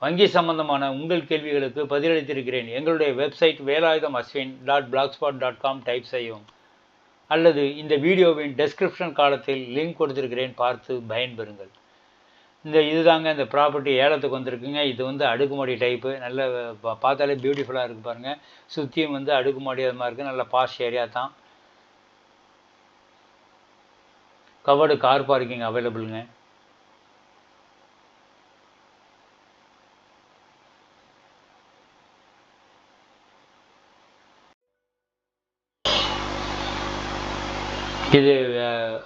வங்கி சம்பந்தமான உங்கள் கேள்விகளுக்கு பதிலளித்திருக்கிறேன். எங்களுடைய website Velayudham Ashwin dot blogspot dot com type செய்யவும். அல்லது இந்த வீடியோவின் டெஸ்கிரிப்ஷன் காலத்தில் லிங்க் கொடுத்துருக்கிறேன். பார்த்து பயன்பெறுங்கள். இந்த இதுதாங்க இந்த ப்ராப்பர்ட்டி ஏலத்துக்கு வந்திருக்குங்க. இது வந்து அடுக்குமாடி டைப்பு நல்ல பா- பார்த்தாலே பியூட்டிஃபுல்லாக இருக்குது பாருங்கள் சுற்றியும் வந்து அடுக்குமாடி அது மாதிரி இருக்குது நல்ல பாஷ் ஏரியா தான். கவர்டு கார் பார்க்கிங் அவைலபிளுங்க இது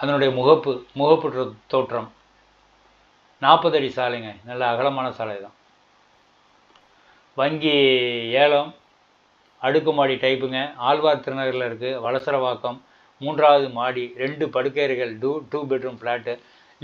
அதனுடைய முகப்பு முகப்பு தோற்றம். நாற்பது அடி சாலைங்க. நல்ல அகலமான சாலை தான். வங்கி ஏலம் அடுக்குமாடி டைப்புங்க. ஆழ்வார் திருநகரில் இருக்குது வலசரவாக்கம் மூன்றாவது மாடி ரெண்டு படுக்கையறைகள் two two bedroom flat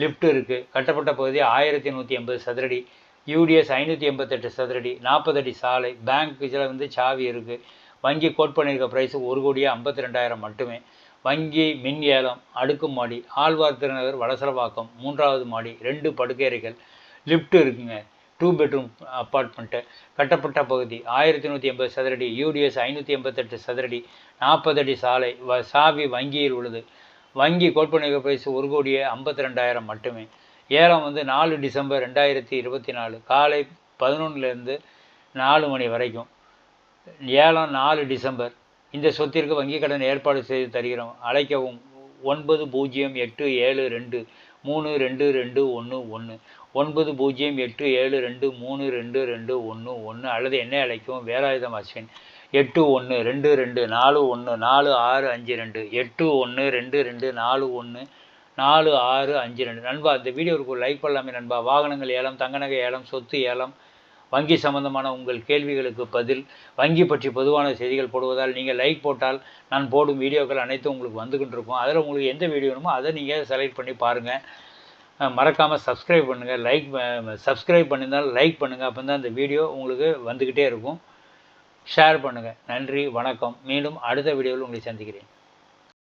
lift இருக்குது கட்டப்பட்ட பகுதி ஆயிரத்தி நூற்றி எண்பது சதுரடி. யூடிஎஸ் ஐநூற்றி எண்பத்தெட்டு சதுரடி. நாற்பது அடி சாலை. பேங்க் இதில் வந்து சாவி இருக்குது வங்கி கோட் பண்ணியிருக்க ப்ரைஸு ஒரு கோடியே ஐம்பத்தி ரெண்டாயிரம் மட்டுமே. வங்கி மின் ஏலம் அடுக்குமாடி ஆழ்வார் திருநகர் வலசரவாக்கம் மூன்றாவது மாடி ரெண்டு படுக்கையறைகள் லிஃப்ட் இருக்குங்க. டூ பெட்ரூம் அப்பார்ட்மெண்ட்டு கட்டப்பட்ட பகுதி ஆயிரத்தி நூற்றி எண்பது சதுரடி யூடிஎஸ் ஐநூற்றி எண்பத்தெட்டு சதுரடி நாற்பது அடி சாலை வ சாவி வங்கியில் உள்ளது. வங்கி கோட்பணிக பிரைஸ் ஒரு கோடியே ஐம்பத்தி ரெண்டாயிரம் மட்டுமே. ஏலம் வந்து நாலு டிசம்பர் ரெண்டாயிரத்தி இருபத்தி நாலு காலை பதினொன்றுலேருந்து நாலு மணி வரைக்கும். ஏலம் நாலு டிசம்பர் இந்த சொத்திற்கு வங்கிக் கடன் ஏற்பாடு செய்து தருகிறோம். அழைக்கவும். ஒன்பது பூஜ்ஜியம் எட்டு ஏழு ரெண்டு மூணு ரெண்டு ரெண்டு ஒன்று ஒன்று ஒன்பது பூஜ்ஜியம் எட்டு ஏழு ரெண்டு மூணு ரெண்டு ரெண்டு ஒன்று ஒன்று அல்லது என்னை அழைக்கவும்? வேலாயுதம் அஸ்வின். எட்டு ஒன்று ரெண்டு ரெண்டு நாலு ஒன்று நாலு ஆறு அஞ்சு ரெண்டு. எட்டு ஒன்று ரெண்டு ரெண்டு நாலு ஒன்று நாலு ஆறு அஞ்சு ரெண்டு. நண்பா இந்த வீடியோவுக்கு ஒரு லைக் பண்ணலாமே நண்பா. வாகனங்கள் ஏலம் தங்கநகை ஏலம் சொத்து ஏலம் வங்கி சம்பந்தமான உங்கள் கேள்விகளுக்கு பதில் வங்கி பற்றி பொதுவான செய்திகள் போடுவதால் நீங்கள் லைக் போட்டால் நான் போடும் வீடியோக்கள் அனைத்தும் உங்களுக்கு வந்துக்கிட்டு இருக்கும். அதில் உங்களுக்கு எந்த வீடியோ வேணுமோ அதை நீங்கள் செலக்ட் பண்ணி பாருங்கள் மறக்காமல் சப்ஸ்கிரைப் பண்ணுங்கள் லைக் சப்ஸ்கிரைப் பண்ணியிருந்தால் லைக் பண்ணுங்கள் அப்போ தான் அந்த வீடியோ உங்களுக்கு வந்துக்கிட்டே இருக்கும். ஷேர் பண்ணுங்கள் நன்றி வணக்கம். மீண்டும் அடுத்த வீடியோவில் உங்களை சந்திக்கிறேன்.